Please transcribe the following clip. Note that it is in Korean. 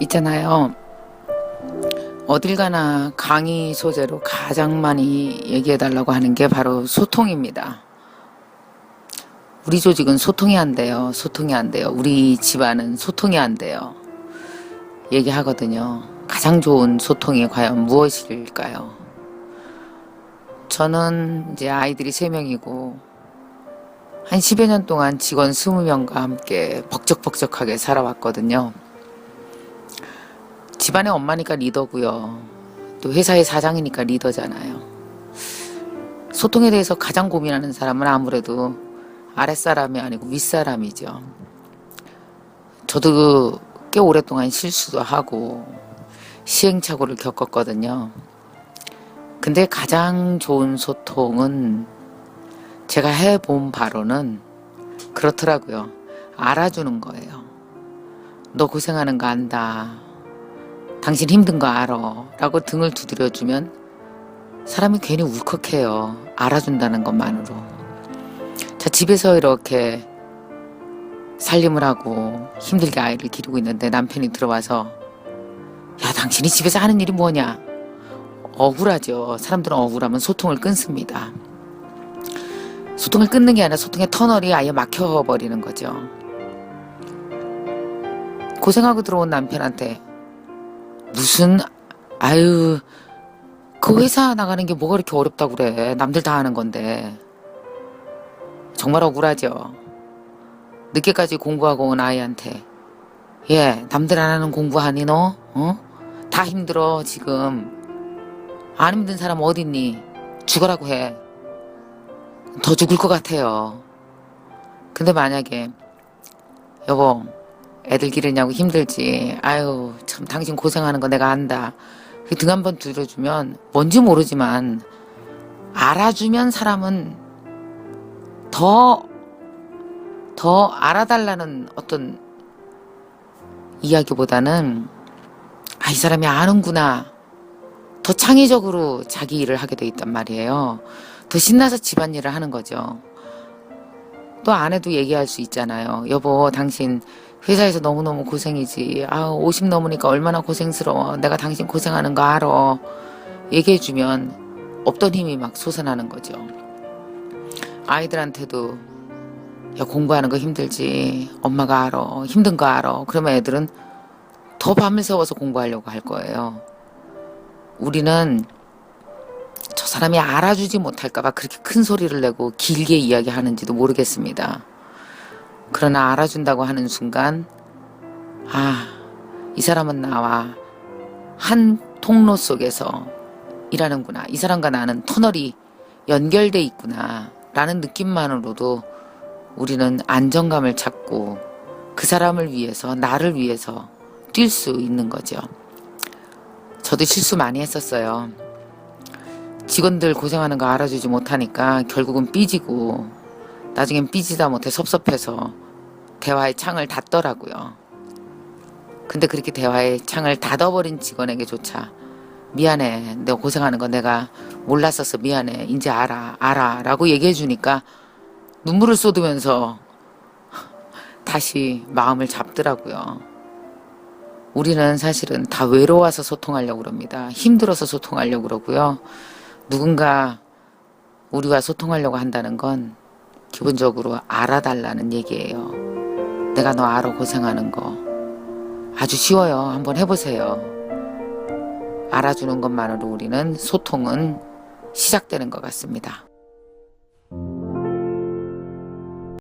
있잖아요. 어딜 가나 강의 소재로 가장 많이 얘기해 달라고 하는 게 바로 소통입니다. 우리 조직은 소통이 안 돼요. 소통이 안 돼요. 우리 집안은 소통이 안 돼요. 얘기하거든요. 가장 좋은 소통이 과연 무엇일까요? 저는 이제 아이들이 3명이고, 한 10여 년 동안 직원 20명과 함께 벅적벅적하게 살아왔거든요. 집안의 엄마니까 리더고요. 또 회사의 사장이니까 리더잖아요. 소통에 대해서 가장 고민하는 사람은 아무래도 아랫사람이 아니고 윗사람이죠. 저도 꽤 오랫동안 실수도 하고 시행착오를 겪었거든요. 근데 가장 좋은 소통은 제가 해본 바로는 그렇더라고요. 알아주는 거예요. 너 고생하는 거 안다. 당신 힘든 거 알아. 라고 등을 두드려주면 사람이 괜히 울컥해요. 알아준다는 것만으로. 자, 집에서 이렇게 살림을 하고 힘들게 아이를 기르고 있는데 남편이 들어와서 야, 당신이 집에서 하는 일이 뭐냐? 억울하죠. 사람들은 억울하면 소통을 끊습니다. 소통을 끊는 게 아니라 소통의 터널이 아예 막혀버리는 거죠. 고생하고 들어온 남편한테 무슨 아유 그 회사 나가는 게 뭐가 그렇게 어렵다고 그래? 남들 다 하는 건데. 정말 억울하죠. 늦게까지 공부하고 온 아이한테. 예 남들 안 하는 공부하니 너? 어? 다 힘들어 지금. 안 힘든 사람 어딨니? 죽으라고 해 더 죽을 것 같아요 근데 만약에 여보 애들 기르냐고 힘들지. 아유, 참, 당신 고생하는 거 내가 안다. 등 한번 들어주면, 뭔지 모르지만, 알아주면 사람은 더, 더 알아달라는 어떤 이야기보다는, 아, 이 사람이 아는구나. 더 창의적으로 자기 일을 하게 돼 있단 말이에요. 더 신나서 집안일을 하는 거죠. 또 아내도 얘기할 수 있잖아요. 여보, 당신 회사에서 너무너무 고생이지. 아, 50 넘으니까 얼마나 고생스러워. 내가 당신 고생하는 거 알아. 얘기해주면 없던 힘이 막 솟아나는 거죠. 아이들한테도 야, 공부하는 거 힘들지. 엄마가 알아. 힘든 거 알아. 그러면 애들은 더 밤을 새워서 공부하려고 할 거예요. 우리는 저 사람이 알아주지 못할까봐 그렇게 큰 소리를 내고 길게 이야기하는지도 모르겠습니다. 그러나 알아준다고 하는 순간, 아, 이 사람은 나와 한 통로 속에서 일하는구나. 이 사람과 나는 터널이 연결돼 있구나. 라는 느낌만으로도 우리는 안정감을 찾고 그 사람을 위해서, 나를 위해서 뛸 수 있는 거죠. 저도 실수 많이 했었어요. 직원들 고생하는 거 알아주지 못하니까 결국은 삐지고 나중엔 삐지다 못해 섭섭해서 대화의 창을 닫더라고요. 근데 그렇게 대화의 창을 닫아버린 직원에게조차 미안해. 내가 고생하는 거 내가 몰랐었어. 미안해. 이제 알아. 알아. 라고 얘기해 주니까 눈물을 쏟으면서 다시 마음을 잡더라고요. 우리는 사실은 다 외로워서 소통하려고 그럽니다. 힘들어서 소통하려고 그러고요. 누군가 우리와 소통하려고 한다는 건 기본적으로 알아달라는 얘기예요. 내가 너 알아 고생하는 거. 아주 쉬워요. 한번 해보세요. 알아주는 것만으로 우리는 소통은 시작되는 것 같습니다.